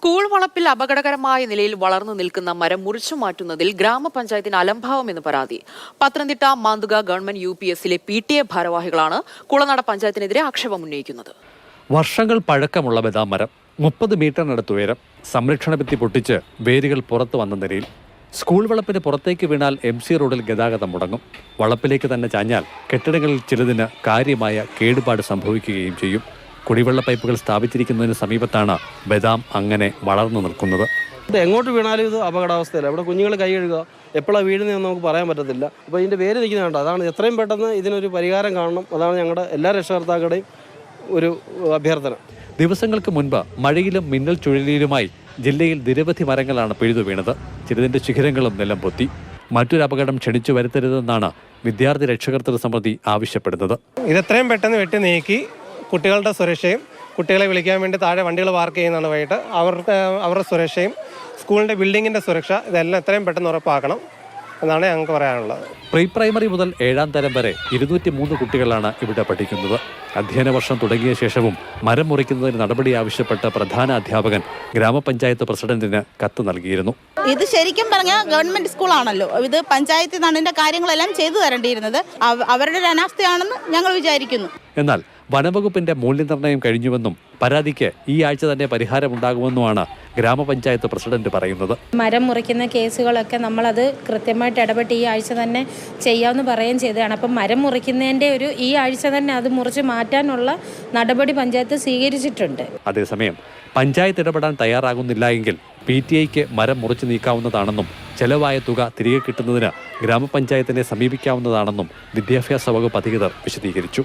School വളപ്പിൽ അപകടകരമായ നിലയിൽ വളർന്നു നിൽക്കുന്ന മരം മുറിച്ചു മാറ്റുന്നതിൽ ഗ്രാമപഞ്ചായത്തിന് അലംഭാവമെന്ന് പരാതി. Pathanamthitta Manthuka government U P എസിലെ പി ടി എ ഭാരവാഹികളാണ് കുളനട പഞ്ചായത്തിനെതിരെ ആക്ഷേപം ഉന്നയിക്കുന്നത്. വർഷങ്ങൾ പഴക്കമുള്ള ബദാം മരം മുപ്പത് മീറ്ററിനടുത്ത് ഉയരം സംരക്ഷണ ഭിത്തി പൊട്ടിച്ച് വേരുകൾ പുറത്തു വന്ന നിലയിൽ സ്കൂൾ വളപ്പിന് പുറത്തേക്ക് വീണാൽ എം സി റോഡിൽ ഗതാഗതം മുടങ്ങും. വളപ്പിലേക്ക് തന്നെ ചാഞ്ഞാൽ കെട്ടിടങ്ങളിൽ ചിലതിന് കാര്യമായ കേടുപാട് സംഭവിക്കുകയും ചെയ്യും. കുടിവെള്ള പൈപ്പുകൾ സ്ഥാപിച്ചിരിക്കുന്നതിന് സമീപത്താണ് ബദാം അങ്ങനെ വളർന്നു നിൽക്കുന്നത്. ഇത് എങ്ങോട്ട് വീണാലും ഇത് അപകടാവസ്ഥയല്ല. ഇവിടെ കുഞ്ഞുങ്ങൾ കൈ കഴുകുക എപ്പോഴാണ് വീഴുന്നതെന്ന് നമുക്ക് പറയാൻ പറ്റത്തില്ല. അപ്പോൾ ഇതിന്റെ പേര് നിൽക്കുന്ന കണ്ടോ? അതാണ് എത്രയും പെട്ടെന്ന് ഇതിനൊരു പരിഹാരം കാണണം. അതാണ് ഞങ്ങളുടെ എല്ലാ രക്ഷകർത്താക്കളുടെയും ഒരു അഭ്യർത്ഥന. ദിവസങ്ങൾക്ക് മുൻപ് മഴയിലും മിന്നൽ ചുഴലിയിലുമായി ജില്ലയിൽ നിരവധി മരങ്ങളാണ് പിഴുതു വീണത്. ചിലതിന്റെ ശിഖരങ്ങളും നിലം പൊത്തി. മറ്റൊരു അപകടം ക്ഷണിച്ചു വരുത്തരുതെന്നാണ് വിദ്യാർത്ഥി രക്ഷകർത്തൃ സമിതി ആവശ്യപ്പെടുന്നത്. ഇത് എത്രയും പെട്ടെന്ന് വെട്ടി നീക്കി കുട്ടികളുടെ സുരക്ഷയും കുട്ടികളെ വിളിക്കാൻ വേണ്ടി താഴെ വണ്ടികൾ പാർക്ക് ചെയ്യുന്നതാണ് വൈകിട്ട്. അവർക്ക് അവരുടെ സുരക്ഷയും സ്കൂളിന്റെ ബിൽഡിങ്ങിന്റെ സുരക്ഷ ഇതെല്ലാം എത്രയും പെട്ടെന്ന് ഉറപ്പാക്കണം എന്നാണ് ഞങ്ങൾക്ക് പറയാനുള്ളത്. പ്രീ പ്രൈമറി മുതൽ ഏഴാം തരം വരെ ഇരുന്നൂറ്റി മൂന്ന് കുട്ടികളാണ് ഇവിടെ പഠിക്കുന്നത്. അധ്യയന വർഷം തുടങ്ങിയ ശേഷവും മരം മുറിക്കുന്നതിന് നടപടി ആവശ്യപ്പെട്ട പ്രധാന അധ്യാപകൻ ഗ്രാമപഞ്ചായത്ത് പ്രസിഡന്റിന് കത്ത് നൽകിയിരുന്നു. ഇത് ശരിക്കും പറഞ്ഞാൽ ഗവൺമെന്റ് സ്കൂളാണല്ലോ. ഇത് പഞ്ചായത്തിൽ നിന്നാണ് ഇതിന്റെ കാര്യങ്ങളെല്ലാം ചെയ്തു തരേണ്ടിയിരുന്നത്. അവരുടെ ഒരു അനാസ്ഥയാണെന്ന് ഞങ്ങൾ വിചാരിക്കുന്നു. എന്നാൽ വനവകുപ്പിന്റെ മൂല്യനിർണയം കഴിഞ്ഞുവെന്നും പരാതിക്ക് ഈ ആഴ്ച തന്നെ പരിഹാരമുണ്ടാകുമെന്നുമാണ് ഗ്രാമപഞ്ചായത്ത് പ്രസിഡന്റ് പറയുന്നത്. മരം മുറിക്കുന്ന കേസുകളൊക്കെ നമ്മൾ അത് കൃത്യമായിട്ട് ഇടപെട്ട് ഈ ആഴ്ച തന്നെ ചെയ്യാമെന്ന് പറയുകയും ചെയ്തതാണ്. അപ്പം മരം മുറിക്കുന്നതിന്റെ ഒരു ഈ ആഴ്ച തന്നെ അത് മുറിച്ച് മാറ്റാനുള്ള നടപടി പഞ്ചായത്ത് സ്വീകരിച്ചിട്ടുണ്ട്. അതേസമയം പഞ്ചായത്ത് ഇടപെടാൻ തയ്യാറാകുന്നില്ല എങ്കിൽ പി ടി ഐക്ക് മരം മുറിച്ചു നീക്കാവുന്നതാണെന്നും ചെലവായ തുക തിരികെ കിട്ടുന്നതിന് ഗ്രാമപഞ്ചായത്തിനെ സമീപിക്കാവുന്നതാണെന്നും വിദ്യാഭ്യാസ വകുപ്പ് അധികൃതർ വിശദീകരിച്ചു.